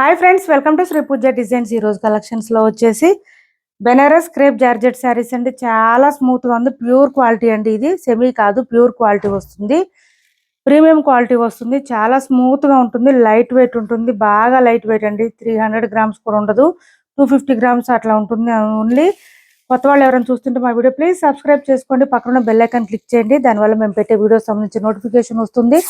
Hi friends welcome to Shri Pooja designs. ఈ రోజు కలెక్షన్స్లో వచ్చేసి బెనారస్ క్రేప్ జార్జెట్ శారీస్ అండి. చాలా స్మూత్గా ఉంది. ప్యూర్ క్వాలిటీ అండి ఇది. సెమీ కాదు ప్యూర్ క్వాలిటీ వస్తుంది. ప్రీమియం క్వాలిటీ వస్తుంది. చాలా స్మూత్గా ఉంటుంది. లైట్ వెయిట్ ఉంటుంది. బాగా లైట్ వెయిట్ అండి. త్రీ హండ్రెడ్ గ్రామ్స్ కూడా ఉండదు. టూ ఫిఫ్టీ గ్రామ్స్ అట్లా ఉంటుంది ఓన్లీ కొత్త వాళ్ళు ఎవరైనా చూస్తుంటే మా వీడియో ప్లీజ్ సబ్స్క్రైబ్ చేసుకోండి. పక్కన బెల్ ఐకాన్ క్లిక్ చేయండి. దానివల్ల మేము పెట్టే వీడియోస్ సంబంధించి నోటిఫికేషన్ వస్తుంది.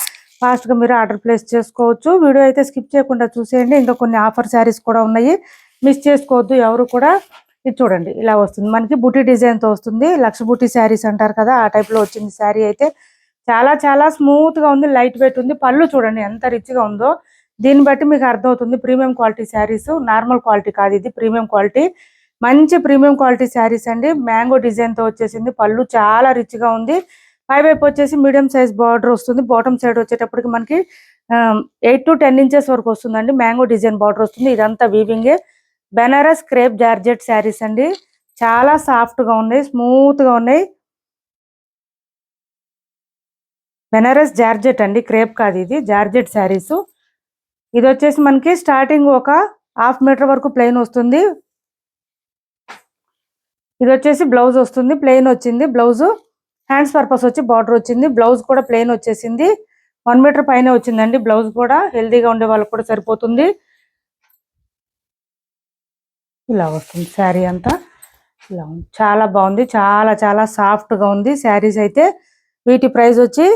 ఫాస్ట్గా మీరు ఆర్డర్ ప్లేస్ చేసుకోవచ్చు. వీడియో అయితే స్కిప్ చేయకుండా చూసేయండి. ఇంకా కొన్ని ఆఫర్ శారీస్ కూడా ఉన్నాయి. మిస్ చేసుకోవద్దు. ఎవరు కూడా ఇది చూడండి. ఇలా వస్తుంది. మనకి బుటీ డిజైన్తో వస్తుంది. లక్ష బుటీ శారీస్ అంటారు కదా ఆ టైప్లో వచ్చింది శారీ అయితే. చాలా చాలా స్మూత్గా ఉంది. లైట్ వెయిట్ ఉంది. పళ్ళు చూడండి ఎంత రిచ్గా ఉందో. దీన్ని బట్టి మీకు అర్థమవుతుంది. Premium quality saris. Normal quality కాదు ఇది. Premium quality. మంచి ప్రీమియం క్వాలిటీ శారీస్ అండి. మ్యాంగో డిజైన్తో వచ్చేసింది. పళ్ళు చాలా రిచ్గా ఉంది. పై వైపు వచ్చేసి మీడియం సైజ్ బార్డర్ వస్తుంది. బాటమ్ సైడ్ వచ్చేటప్పటికి మనకి ఎయిట్ టు టెన్ ఇంచెస్ వరకు వస్తుందండి. మ్యాంగో డిజైన్ బార్డర్ వస్తుంది. ఇదంతా వీవింగే. బెనారస్ క్రేప్ జార్జెట్ శారీస్ అండి. చాలా సాఫ్ట్గా ఉన్నాయి. స్మూత్గా ఉన్నాయి. బెనారస్ జార్జెట్ అండి. క్రేప్ కాదు ఇది. జార్జెట్ శారీస్. ఇది వచ్చేసి మనకి స్టార్టింగ్ ఒక హాఫ్ మీటర్ వరకు ప్లెయిన్ వస్తుంది. ఇది వచ్చేసి బ్లౌజ్ వస్తుంది. ప్లెయిన్ వచ్చింది. బ్లౌజ్ హ్యాండ్స్ పర్పస్ వచ్చి బార్డర్ వచ్చింది. బ్లౌజ్ కూడా ప్లెయిన్ వచ్చేసింది. వన్ మీటర్ పైన వచ్చిందండి. బ్లౌజ్ కూడా హెల్దీగా ఉండే వాళ్ళకి కూడా సరిపోతుంది. ఇలా వస్తుంది శారీ అంతా. ఇలా ఉంది. చాలా బాగుంది. చాలా చాలా సాఫ్ట్గా ఉంది. శారీస్ అయితే వీటి ప్రైస్ వచ్చి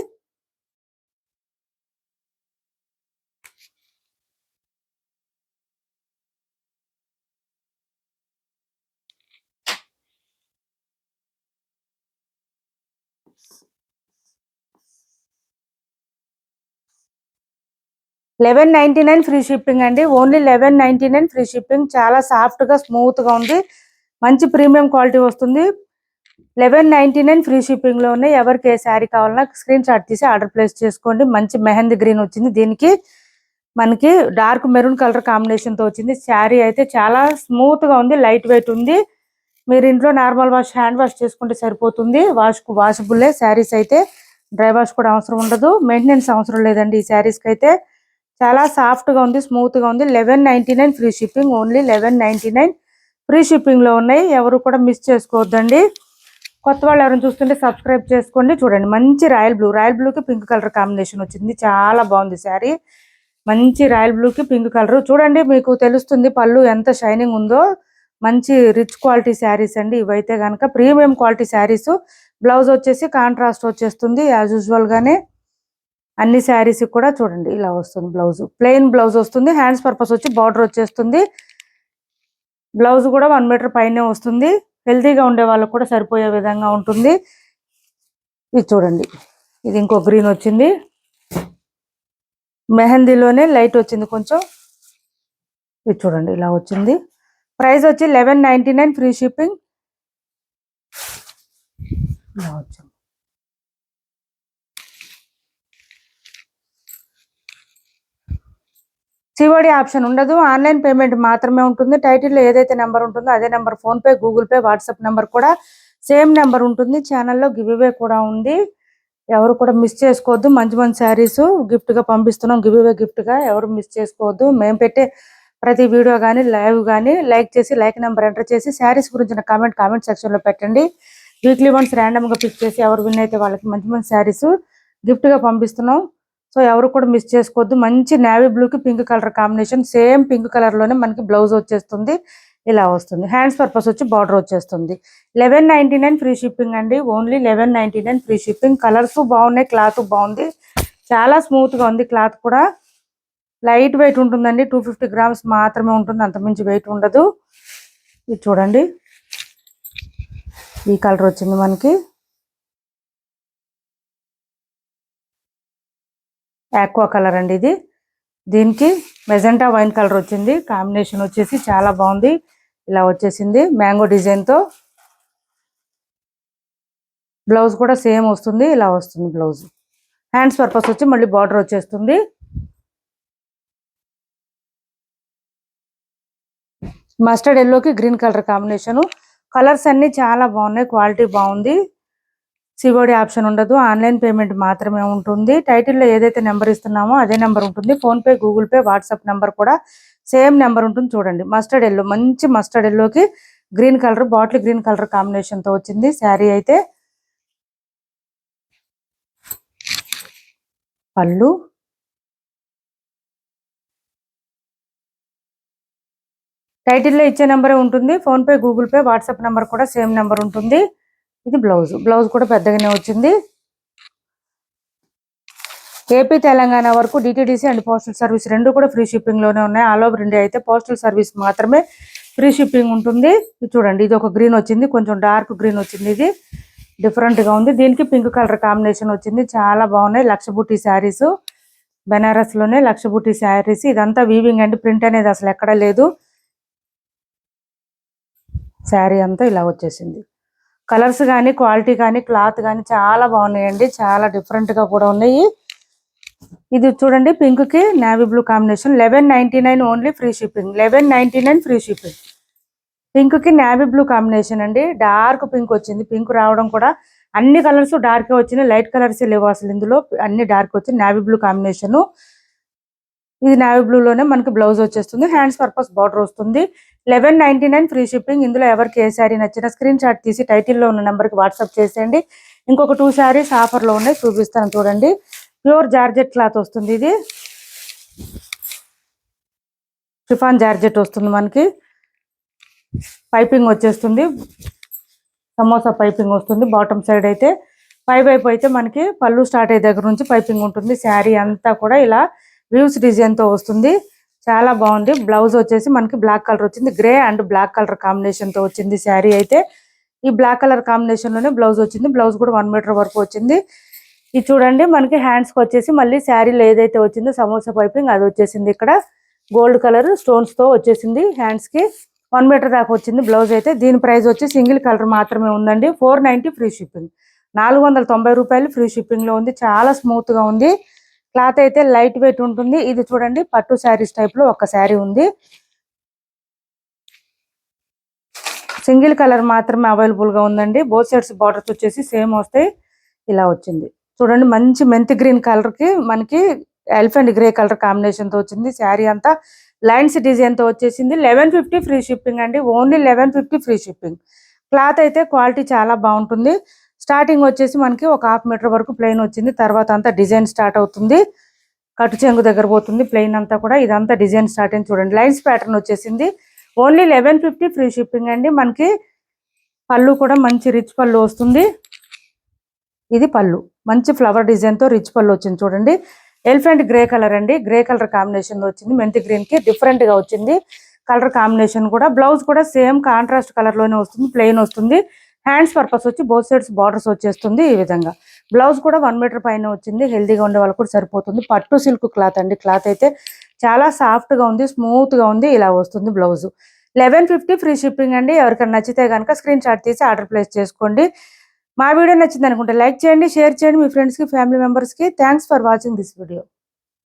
eleven ninety nine free shipping అండి. Only eleven ninety nine free shipping. చాలా సాఫ్ట్గా స్మూత్గా స్మూత్గా ఉంది. మంచి ప్రీమియం క్వాలిటీ వస్తుంది. లెవెన్ నైన్టీ నైన్ ఫ్రీ షిప్పింగ్లో ఉన్నాయి. ఎవరికి ఏ శారీ కావాలన్నా స్క్రీన్ షాట్ తీసి ఆర్డర్ ప్లేస్ చేసుకోండి. మంచి మెహందీ గ్రీన్ వచ్చింది. దీనికి మనకి డార్క్ మెరూన్ కలర్ కాంబినేషన్తో వచ్చింది. శారీ అయితే చాలా స్మూత్గా ఉంది. లైట్ వెయిట్ ఉంది. మీరు ఇంట్లో నార్మల్ వాష్ హ్యాండ్ వాష్ చేసుకుంటే సరిపోతుంది. వాష్కు వాషబుల్లే శారీస్ అయితే డ్రై వాష్ కూడా అవసరం ఉండదు. మెయింటెనెన్స్ అవసరం లేదండి ఈ శారీస్కి అయితే. చాలా సాఫ్ట్గా ఉంది స్మూత్గా ఉంది. Eleven ninety nine free shipping only eleven ninety nine free షిప్పింగ్లో ఉన్నాయి. ఎవరు కూడా మిస్ చేసుకోవద్దండి. కొత్త వాళ్ళు ఎవరైనా చూస్తుంటే సబ్స్క్రైబ్ చేసుకోండి. చూడండి మంచి రాయల్ బ్లూ. రాయల్ బ్లూ కి పింక్ కలర్ కాంబినేషన్ వచ్చింది. చాలా బాగుంది శారీ. మంచి రాయల్ బ్లూ కి పింక్ కలర్. చూడండి మీకు తెలుస్తుంది పళ్ళు ఎంత షైనింగ్ ఉందో. మంచి రిచ్ క్వాలిటీ శారీస్ అండి. ఇవైతే కనుక ప్రీమియం క్వాలిటీ శారీస్ బ్లౌజ్ వచ్చేసి కాంట్రాస్ట్ వచ్చేస్తుంది. యాజ్ యూజువల్ గానే అన్ని శారీస్ కూడా చూడండి ఇలా వస్తుంది బ్లౌజ్ ప్లెయిన్ బ్లౌజ్ వస్తుంది. హ్యాండ్స్ పర్పస్ వచ్చి బార్డర్ వచ్చేస్తుంది. బ్లౌజ్ కూడా వన్ మీటర్ పైనే వస్తుంది. హెల్తీగా ఉండే వాళ్ళకు కూడా సరిపోయే విధంగా ఉంటుంది. ఇది చూడండి. ఇది ఇంకో గ్రీన్ వచ్చింది. మెహందీలోనే లైట్ వచ్చింది కొంచెం. ఇది చూడండి ఇలా వచ్చింది. ప్రైస్ వచ్చి eleven ninety nine free shipping. COD option ఉండదు. ఆన్లైన్ పేమెంట్ మాత్రమే ఉంటుంది. టైటిల్లో ఏదైతే నెంబర్ ఉంటుందో అదే number PhonePe Google Pay WhatsApp number కూడా సేమ్ నెంబర్ ఉంటుంది. ఛానల్లో గివ్ కూడా ఉంది. ఎవరు కూడా మిస్ చేసుకోవద్దు. మంచి మంచి శారీస్ గిఫ్ట్గా పంపిస్తున్నాం. గివ్ గిఫ్ట్గా. గిఫ్ట్గా ఎవరు మిస్ చేసుకోవద్దు. మేము పెట్టే ప్రతి వీడియో కానీ లైవ్ కానీ లైక్ చేసి లైక్ నెంబర్ ఎంటర్ చేసి శారీస్ గురించిన కామెంట్ కామెంట్ సెక్షన్లో పెట్టండి. వీక్లీ వన్స్ ర్యాండమ్గా పిక్ చేసి ఎవరు విన్ అయితే వాళ్ళకి మంచి మంచి శారీస్ గిఫ్ట్గా పంపిస్తున్నాం. సో ఎవరు కూడా మిస్ చేసుకోవద్దు. మంచి నేవీ బ్లూ కి pink colour combination same pink కలర్లోనే మనకి బ్లౌజ్ వచ్చేస్తుంది. ఇలా వస్తుంది. హ్యాండ్స్ పర్పస్ వచ్చి బార్డర్ వచ్చేస్తుంది. Eleven ninety nine free shipping అండి. Only eleven ninety nine free shipping colours బాగున్నాయి క్లాత్ బాగుంది. చాలా స్మూత్గా ఉంది క్లాత్ కూడా. లైట్ వెయిట్ ఉంటుందండి. టూ ఫిఫ్టీ గ్రామ్స్ మాత్రమే ఉంటుంది. అంతమించి వెయిట్ ఉండదు. ఇది చూడండి. ఈ కలర్ వచ్చింది మనకి. ఆక్వా కలర్ అండి ఇది. దీనికి మెజెంటా వైన్ కలర్ వచ్చింది. కాంబినేషన్ వచ్చేసి చాలా బాగుంది. ఇలా వచ్చేసింది. మ్యాంగో డిజైన్తో బ్లౌజ్ కూడా సేమ్ వస్తుంది. ఇలా వస్తుంది బ్లౌజ్. హ్యాండ్స్ పర్పస్ వచ్చి మళ్ళీ బార్డర్ వచ్చేస్తుంది. మస్టర్డ్ ఎల్లోకి గ్రీన్ కలర్ కాంబినేషన్ కలర్స్ అన్ని చాలా బాగున్నాయి క్వాలిటీ బాగుంది. సిఓడి ఆప్షన్ ఉండదు ఆన్లైన్ పేమెంట్ మాత్రమే ఉంటుంది. టైటిల్లో ఏదైతే నెంబర్ ఇస్తున్నామో అదే నెంబర్ ఉంటుంది. PhonePe Google Pay WhatsApp number కూడా సేమ్ నెంబర్ ఉంటుంది చూడండి. మస్టర్డ్ ఎల్లో మంచి మస్టర్డ్ ఎల్లోకి green colour bottle green colour కాంబినేషన్తో వచ్చింది. శారీ అయితే పళ్ళు. టైటిల్లో ఇచ్చే నెంబరే ఉంటుంది. PhonePe Google Pay WhatsApp number కూడా సేమ్ నెంబర్ ఉంటుంది. ఇది బ్లౌజ్. బ్లౌజ్ కూడా పెద్దగానే వచ్చింది. ఏపీ తెలంగాణ వరకు డిటీడీసీ అండ్ పోస్టల్ సర్వీస్ రెండు కూడా ఫ్రీ షిప్పింగ్లోనే ఉన్నాయి. ఆల్ ఓవర్ ఇండియా అయితే పోస్టల్ సర్వీస్ మాత్రమే ఫ్రీ షిప్పింగ్ ఉంటుంది. ఇది చూడండి ఇది ఒక గ్రీన్ వచ్చింది. కొంచెం డార్క్ గ్రీన్ వచ్చింది ఇది. డిఫరెంట్గా ఉంది. దీనికి పింక్ కలర్ కాంబినేషన్ వచ్చింది. చాలా బాగున్నాయి. లక్ష బుట్టి శారీస్. బెనారస్లోనే లక్ష బుట్టి శారీస్. ఇదంతా వీవింగ్ అండ్ ప్రింట్ అనేది అసలు ఎక్కడ లేదు. శారీ అంతా ఇలా వచ్చేసింది. కలర్స్ కానీ క్వాలిటీ కానీ క్లాత్ కానీ చాలా బాగున్నాయండి. చాలా డిఫరెంట్గా కూడా ఉన్నాయి. ఇది చూడండి పింక్కి navy blue combination eleven ninety nine only free shipping eleven ninety nine free shipping పింక్కి నావీ బ్లూ కాంబినేషన్ అండి. డార్క్ పింక్ వచ్చింది. పింక్ రావడం కూడా అన్ని కలర్స్ డార్క్ వచ్చినాయి. లైట్ కలర్స్ లేవు అసలు ఇందులో. అన్ని డార్క్ వచ్చింది నావీ బ్లూ కాంబినేషన్ ఇది నావీ బ్లూ లోనే మనకి బ్లౌజ్ వచ్చేస్తుంది. హ్యాండ్స్ పర్పస్ బార్డర్ వస్తుంది. Eleven ninety nine free shipping ఇందులో ఎవరికి ఏ శారీ నచ్చిన స్క్రీన్ షాట్ తీసి టైటిల్లో ఉన్న నెంబర్కి వాట్సాప్ చేసేయండి. ఇంకొక టూ శారీస్ ఆఫర్లో ఉన్నాయి. చూపిస్తాను చూడండి. ప్యూర్ జార్జెట్ క్లాత్ వస్తుంది ఇది. షిఫాన్ జార్జెట్ వస్తుంది మనకి. పైపింగ్ వచ్చేస్తుంది. సమోసా పైపింగ్ వస్తుంది. బాటమ్ సైడ్ అయితే. పై వైపు అయితే మనకి పళ్ళు స్టార్ట్ అయ్యే దగ్గర నుంచి పైపింగ్ ఉంటుంది. శారీ అంతా కూడా ఇలా వ్యూస్ డిజైన్తో వస్తుంది. చాలా బాగుంది. బ్లౌజ్ వచ్చేసి మనకి బ్లాక్ కలర్ వచ్చింది. గ్రే అండ్ బ్లాక్ కలర్ కాంబినేషన్తో వచ్చింది శారీ అయితే. ఈ బ్లాక్ కలర్ కాంబినేషన్లోనే బ్లౌజ్ వచ్చింది. బ్లౌజ్ కూడా వన్ మీటర్ వరకు వచ్చింది. ఇది చూడండి మనకి హ్యాండ్స్కి వచ్చేసి మళ్ళీ శారీలో ఏదైతే వచ్చిందో సమోసా పైపింగ్ అది వచ్చేసింది ఇక్కడ. గోల్డ్ కలర్ స్టోన్స్తో వచ్చేసింది హ్యాండ్స్కి. వన్ మీటర్ దాకా వచ్చింది బ్లౌజ్ అయితే. దీని ప్రైస్ వచ్చి సింగిల్ కలర్ మాత్రమే ఉందండి. ఫోర్ నైన్టీ ఫ్రీ షిప్పింగ్ నాలుగు వందల తొంభై రూపాయలు ఫ్రీ షిప్పింగ్లో ఉంది. చాలా స్మూత్గా ఉంది. క్లాత్ అయితే లైట్ వెయిట్ ఉంటుంది. ఇది చూడండి పట్టు శారీస్ టైప్లో ఒక శారీ ఉంది. సింగిల్ కలర్ మాత్రమే అవైలబుల్గా ఉందండి. బోత్ సైడ్స్ బార్డర్స్ వచ్చేసి సేమ్ వస్తాయి ఇలా వచ్చింది. చూడండి మంచి మెంతి గ్రీన్ కలర్కి మనకి ఎలిఫెంట్ గ్రే కలర్ కాంబినేషన్తో వచ్చింది. శారీ అంతా లైన్స్ డిజైన్తో వచ్చేసింది. లెవెన్ ఫిఫ్టీ ఫ్రీ షిప్పింగ్ అండి. Only eleven fifty free shipping. Cloth అయితే క్వాలిటీ చాలా బాగుంటుంది. స్టార్టింగ్ వచ్చేసి మనకి ఒక హాఫ్ మీటర్ వరకు ప్లెయిన్ వచ్చింది. తర్వాత అంతా డిజైన్ స్టార్ట్ అవుతుంది. కట్టు చెంగు దగ్గర పోతుంది. ప్లెయిన్ అంతా కూడా ఇదంతా డిజైన్ స్టార్ట్ అయింది చూడండి. లైన్స్ ప్యాటర్న్ వచ్చేసింది. Only eleven fifty free shipping అండి. మనకి పళ్ళు కూడా మంచి రిచ్ పళ్ళు వస్తుంది. ఇది పళ్ళు. మంచి ఫ్లవర్ డిజైన్తో రిచ్ పళ్ళు వచ్చింది చూడండి. ఎలిఫెంట్ గ్రే కలర్ అండి. గ్రే కలర్ కాంబినేషన్ వచ్చింది. మెంతి గ్రీన్కి డిఫరెంట్గా వచ్చింది. కలర్ కాంబినేషన్ కూడా. బ్లౌజ్ కూడా సేమ్ కాంట్రాస్ట్ కలర్లోనే వస్తుంది. ప్లెయిన్ వస్తుంది. హ్యాండ్స్ పర్పస్ వచ్చి బోత్ సైడ్స్ బార్డర్స్ వచ్చేస్తుంది ఈ విధంగా. బ్లౌజ్ కూడా వన్ మీటర్ పైన వచ్చింది. హెల్దీగా ఉండే వాళ్ళకి కూడా సరిపోతుంది. పట్టు సిల్క్ క్లాత్ అండి. క్లాత్ అయితే చాలా సాఫ్ట్గా ఉంది స్మూత్గా ఉంది ఇలా వస్తుంది blouse eleven fifty free shipping అండి. ఎవరికైనా నచ్చితే కనుక స్క్రీన్ షాట్ తీసి ఆర్డర్ ప్లేస్ చేసుకోండి. మా వీడియో నచ్చింది అనుకుంటే లైక్ చేయండి షేర్ చేయండి. మీ ఫ్రెండ్స్కి ఫ్యామిలీ మెంబర్స్కి thanks for watching this video